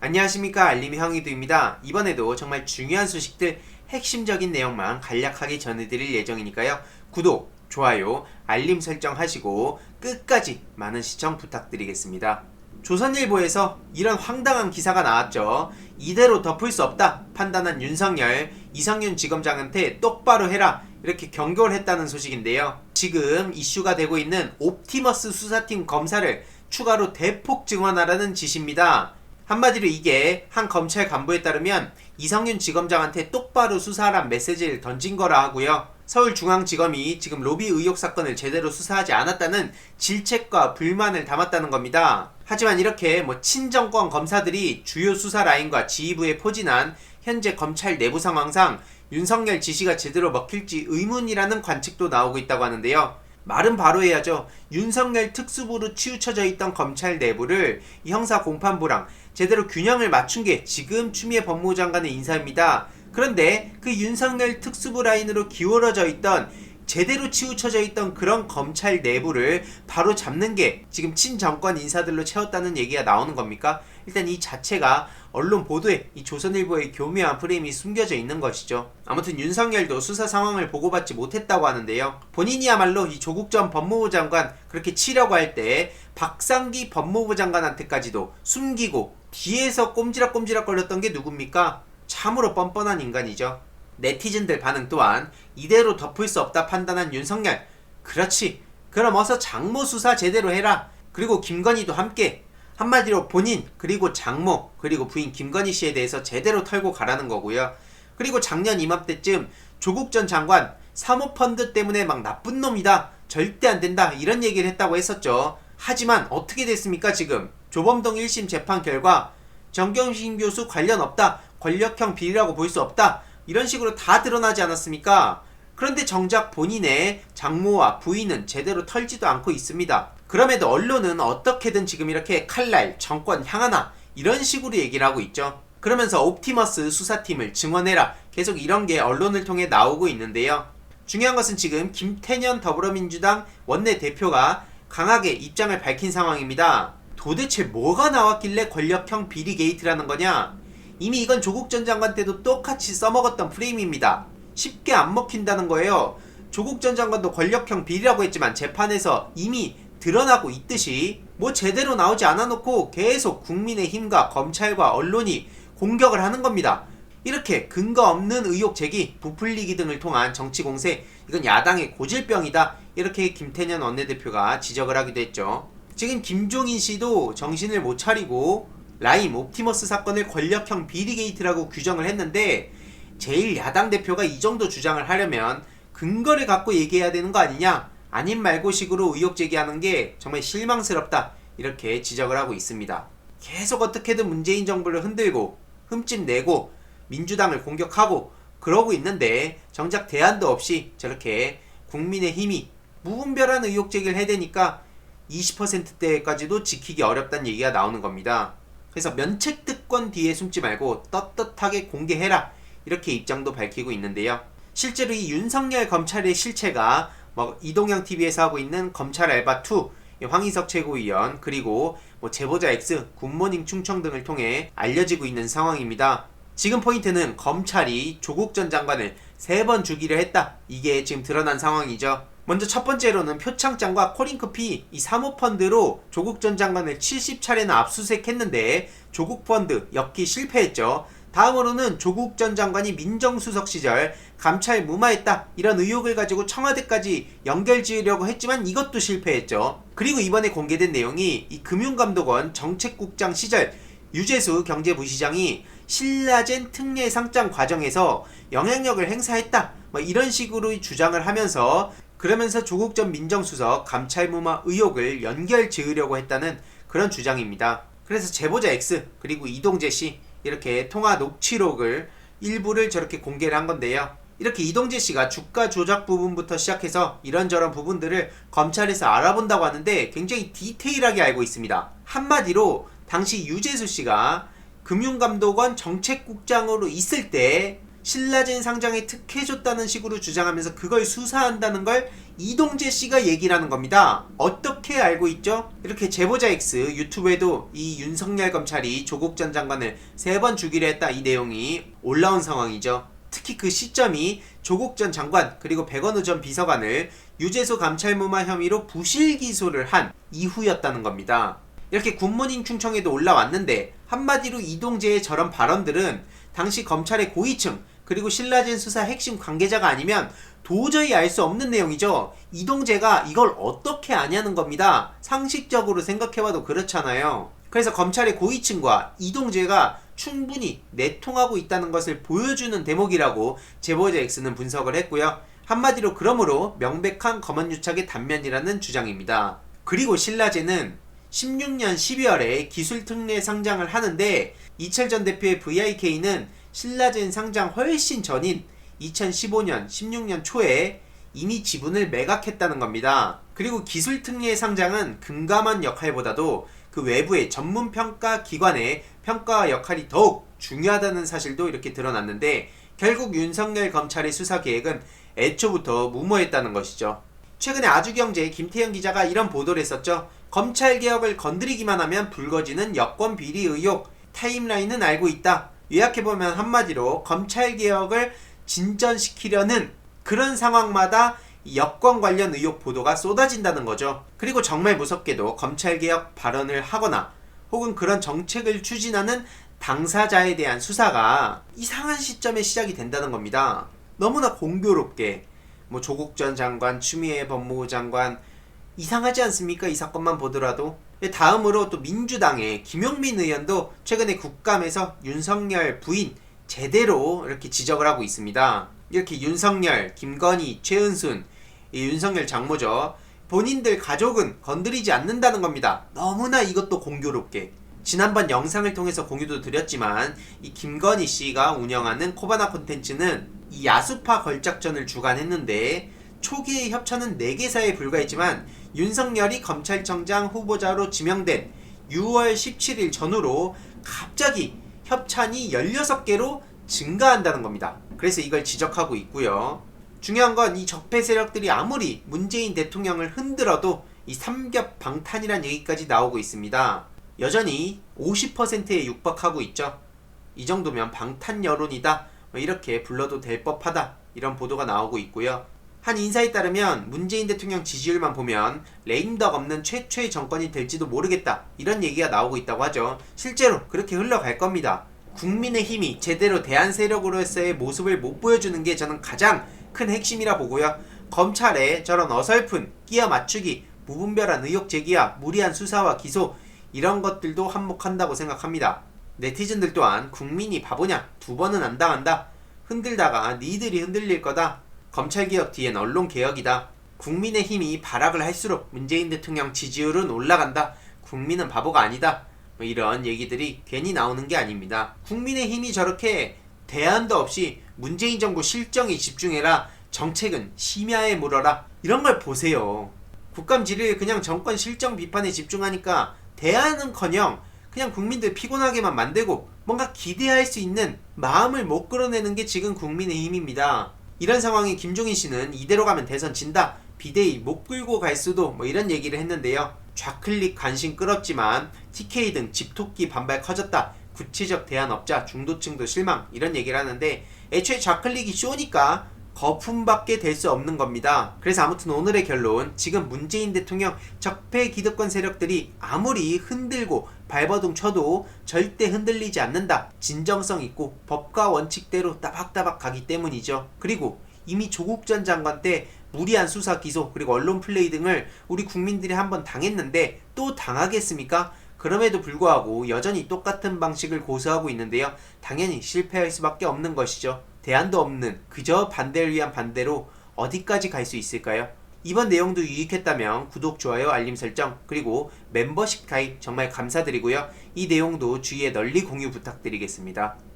안녕하십니까 알림이 형이두입니다. 이번에도 정말 중요한 소식들 핵심적인 내용만 간략하게 전해드릴 예정이니까요. 구독, 좋아요, 알림 설정 하시고 끝까지 많은 시청 부탁드리겠습니다. 조선일보에서 이런 황당한 기사가 나왔죠. 이대로 덮을 수 없다 판단한 윤석열, 이성윤 지검장한테 똑바로 해라 이렇게 경고를 했다는 소식인데요. 지금 이슈가 되고 있는 옵티머스 수사팀 검사를 추가로 대폭 증원하라는 지시입니다. 한마디로 이게 한 검찰 간부에 따르면 이성윤 지검장한테 똑바로 수사하란 메시지를 던진 거라 하고요. 서울중앙지검이 지금 로비 의혹 사건을 제대로 수사하지 않았다는 질책과 불만을 담았다는 겁니다. 하지만 이렇게 뭐 친정권 검사들이 주요 수사 라인과 지휘부에 포진한 현재 검찰 내부 상황상 윤석열 지시가 제대로 먹힐지 의문이라는 관측도 나오고 있다고 하는데요. 말은 바로 해야죠. 윤석열 특수부로 치우쳐져 있던 검찰 내부를 이 형사 공판부랑 제대로 균형을 맞춘 게 지금 추미애 법무부 장관의 인사입니다. 그런데 그 윤석열 특수부 라인으로 기울어져 있던 제대로 치우쳐져 있던 그런 검찰 내부를 바로 잡는 게 지금 친정권 인사들로 채웠다는 얘기가 나오는 겁니까? 일단 이 자체가 언론 보도에 이 조선일보의 교묘한 프레임이 숨겨져 있는 것이죠. 아무튼 윤석열도 수사 상황을 보고받지 못했다고 하는데요. 본인이야말로 이 조국 전 법무부 장관 그렇게 치려고 할 때 박상기 법무부 장관한테까지도 숨기고 뒤에서 꼼지락꼼지락 거렸던 게 누굽니까? 참으로 뻔뻔한 인간이죠. 네티즌들 반응 또한 이대로 덮을 수 없다 판단한 윤석열. 그렇지. 그럼 어서 장모 수사 제대로 해라. 그리고 김건희도 함께 한마디로 본인 그리고 장모 그리고 부인 김건희 씨에 대해서 제대로 털고 가라는 거고요. 그리고 작년 이맘때쯤 조국 전 장관 사모펀드 때문에 막 나쁜 놈이다. 절대 안 된다. 이런 얘기를 했다고 했었죠. 하지만 어떻게 됐습니까 지금? 조범동 1심 재판 결과 정경심 교수 관련 없다. 권력형 비리라고 볼 수 없다. 이런 식으로 다 드러나지 않았습니까? 그런데 정작 본인의 장모와 부인은 제대로 털지도 않고 있습니다. 그럼에도 언론은 어떻게든 지금 이렇게 칼날, 정권 향하나 이런 식으로 얘기를 하고 있죠. 그러면서 옵티머스 수사팀을 증언해라. 계속 이런 게 언론을 통해 나오고 있는데요. 중요한 것은 지금 김태년 더불어민주당 원내대표가 강하게 입장을 밝힌 상황입니다. 도대체 뭐가 나왔길래 권력형 비리 게이트라는 거냐? 이미 이건 조국 전 장관 때도 똑같이 써먹었던 프레임입니다. 쉽게 안 먹힌다는 거예요. 조국 전 장관도 권력형 비리라고 했지만 재판에서 이미 드러나고 있듯이 뭐 제대로 나오지 않아 놓고 계속 국민의 힘과 검찰과 언론이 공격을 하는 겁니다. 이렇게 근거 없는 의혹 제기, 부풀리기 등을 통한 정치 공세, 이건 야당의 고질병이다. 이렇게 김태년 원내대표가 지적을 하기도 했죠. 지금 김종인 씨도 정신을 못 차리고 라임 옵티머스 사건을 권력형 비리 게이트라고 규정을 했는데 제일 야당 대표가 이 정도 주장을 하려면 근거를 갖고 얘기해야 되는 거 아니냐? 아님 말고식으로 의혹 제기하는 게 정말 실망스럽다. 이렇게 지적을 하고 있습니다. 계속 어떻게든 문재인 정부를 흔들고 흠집 내고 민주당을 공격하고 그러고 있는데 정작 대안도 없이 저렇게 국민의 힘이 무분별한 의혹 제기를 해대니까 20%대까지도 지키기 어렵다는 얘기가 나오는 겁니다. 그래서 면책 특권 뒤에 숨지 말고 떳떳하게 공개해라 이렇게 입장도 밝히고 있는데요. 실제로 이 윤석열 검찰의 실체가 뭐 이동영 TV에서 하고 있는 검찰 알바 2 황희석 최고위원 그리고 뭐 제보자 X 굿모닝 충청 등을 통해 알려지고 있는 상황입니다. 지금 포인트는 검찰이 조국 전 장관을 세번 주기를 했다. 이게 지금 드러난 상황이죠. 먼저 첫 번째로는 표창장과 코링크피 이 사모펀드로 조국 전 장관을 70차례나 압수수색했는데 조국 펀드 엮기 실패했죠. 다음으로는 조국 전 장관이 민정수석 시절 감찰 무마했다 이런 의혹을 가지고 청와대까지 연결 지으려고 했지만 이것도 실패했죠. 그리고 이번에 공개된 내용이 이 금융감독원 정책국장 시절 유재수 경제부시장이 신라젠 특례 상장 과정에서 영향력을 행사했다 뭐 이런 식으로 주장을 하면서 그러면서 조국 전 민정수석 감찰 무마 의혹을 연결 지으려고 했다는 그런 주장입니다. 그래서 제보자 X 그리고 이동재 씨 이렇게 통화 녹취록을 일부를 저렇게 공개를 한 건데요. 이렇게 이동재 씨가 주가 조작 부분부터 시작해서 이런저런 부분들을 검찰에서 알아본다고 하는데 굉장히 디테일하게 알고 있습니다. 한마디로 당시 유재수 씨가 금융감독원 정책국장으로 있을 때 신라젠 상장에 특혜줬다는 식으로 주장하면서 그걸 수사한다는 걸 이동재 씨가 얘기를 하는 겁니다. 어떻게 알고 있죠? 이렇게 제보자 X 유튜브에도 이 윤석열 검찰이 조국 전 장관을 세번 주기로 했다 이 내용이 올라온 상황이죠. 특히 그 시점이 조국 전 장관 그리고 백원우 전 비서관을 유재소 감찰무마 혐의로 부실 기소를 한 이후였다는 겁니다. 이렇게 굿모닝 충청에도 올라왔는데 한마디로 이동재의 저런 발언들은 당시 검찰의 고위층 그리고 신라젠 수사 핵심 관계자가 아니면 도저히 알 수 없는 내용이죠. 이동재가 이걸 어떻게 아냐는 겁니다. 상식적으로 생각해봐도 그렇잖아요. 그래서 검찰의 고위층과 이동재가 충분히 내통하고 있다는 것을 보여주는 대목이라고 제보자 X는 분석을 했고요. 한마디로 그러므로 명백한 검언유착의 단면이라는 주장입니다. 그리고 신라제는 16년 12월에 기술특례 상장을 하는데 이철 전 대표의 VIK는 신라젠 상장 훨씬 전인 2015년 16년 초에 이미 지분을 매각했다는 겁니다. 그리고 기술특례 상장은 금감원 역할보다도 그 외부의 전문 평가 기관의 평가 역할이 더욱 중요하다는 사실도 이렇게 드러났는데 결국 윤석열 검찰의 수사 계획은 애초부터 무모했다는 것이죠. 최근에 아주경제 김태현 기자가 이런 보도를 했었죠. 검찰 개혁을 건드리기만 하면 불거지는 여권 비리 의혹 타임라인은 알고 있다. 요약해보면 한마디로 검찰 개혁을 진전시키려는 그런 상황마다 여권 관련 의혹 보도가 쏟아진다는 거죠. 그리고 정말 무섭게도 검찰 개혁 발언을 하거나 혹은 그런 정책을 추진하는 당사자에 대한 수사가 이상한 시점에 시작이 된다는 겁니다. 너무나 공교롭게 뭐 조국 전 장관, 추미애 법무부 장관 이상하지 않습니까? 이 사건만 보더라도. 다음으로 또 민주당의 김용민 의원도 최근에 국감에서 윤석열 부인 제대로 이렇게 지적을 하고 있습니다. 이렇게 윤석열, 김건희, 최은순, 이 윤석열 장모죠. 본인들 가족은 건드리지 않는다는 겁니다. 너무나 이것도 공교롭게. 지난번 영상을 통해서 공유도 드렸지만 이 김건희 씨가 운영하는 코바나 콘텐츠는 이 야수파 걸작전을 주관했는데 초기의 협찬은 4개사에 불과했지만 윤석열이 검찰청장 후보자로 지명된 6월 17일 전후로 갑자기 협찬이 16개로 증가한다는 겁니다. 그래서 이걸 지적하고 있고요. 중요한 건 이 적폐 세력들이 아무리 문재인 대통령을 흔들어도 이 삼겹 방탄이란 얘기까지 나오고 있습니다. 여전히 50%에 육박하고 있죠. 이 정도면 방탄 여론이다. 뭐 이렇게 불러도 될 법하다. 이런 보도가 나오고 있고요. 한 인사에 따르면 문재인 대통령 지지율만 보면 레임덕 없는 최초의 정권이 될지도 모르겠다. 이런 얘기가 나오고 있다고 하죠. 실제로 그렇게 흘러갈 겁니다. 국민의 힘이 제대로 대한 세력으로서의 모습을 못 보여주는 게 저는 가장 큰 핵심이라 보고요. 검찰의 저런 어설픈 끼어 맞추기, 무분별한 의혹 제기와 무리한 수사와 기소 이런 것들도 한몫한다고 생각합니다. 네티즌들 또한 국민이 바보냐 두 번은 안 당한다. 흔들다가 니들이 흔들릴 거다. 검찰개혁 뒤엔 언론개혁이다. 국민의 힘이 발악을 할수록 문재인 대통령 지지율은 올라간다. 국민은 바보가 아니다. 뭐 이런 얘기들이 괜히 나오는 게 아닙니다. 국민의 힘이 저렇게 대안도 없이 문재인 정부 실정에 집중해라. 정책은 심야에 물어라. 이런 걸 보세요. 국감지를 그냥 정권 실정 비판에 집중하니까 대안은 커녕 그냥 국민들 피곤하게만 만들고 뭔가 기대할 수 있는 마음을 못 끌어내는 게 지금 국민의 힘입니다. 이런 상황에 김종인 씨는 이대로 가면 대선 진다. 비대위 못 끌고 갈 수도 뭐 이런 얘기를 했는데요. 좌클릭 관심 끌었지만 TK 등 집토끼 반발 커졌다. 구체적 대안 없자 중도층도 실망 이런 얘기를 하는데 애초에 좌클릭이 쇼니까 거품밖에 될 수 없는 겁니다. 그래서 아무튼 오늘의 결론 지금 문재인 대통령 적폐 기득권 세력들이 아무리 흔들고 발버둥 쳐도 절대 흔들리지 않는다. 진정성 있고 법과 원칙대로 따박따박 가기 때문이죠. 그리고 이미 조국 전 장관 때 무리한 수사 기소 그리고 언론 플레이 등을 우리 국민들이 한번 당했는데 또 당하겠습니까? 그럼에도 불구하고 여전히 똑같은 방식을 고수하고 있는데요. 당연히 실패할 수밖에 없는 것이죠. 대안도 없는 그저 반대를 위한 반대로 어디까지 갈 수 있을까요? 이번 내용도 유익했다면 구독, 좋아요, 알림 설정, 그리고 멤버십 가입 정말 감사드리고요. 이 내용도 주위에 널리 공유 부탁드리겠습니다.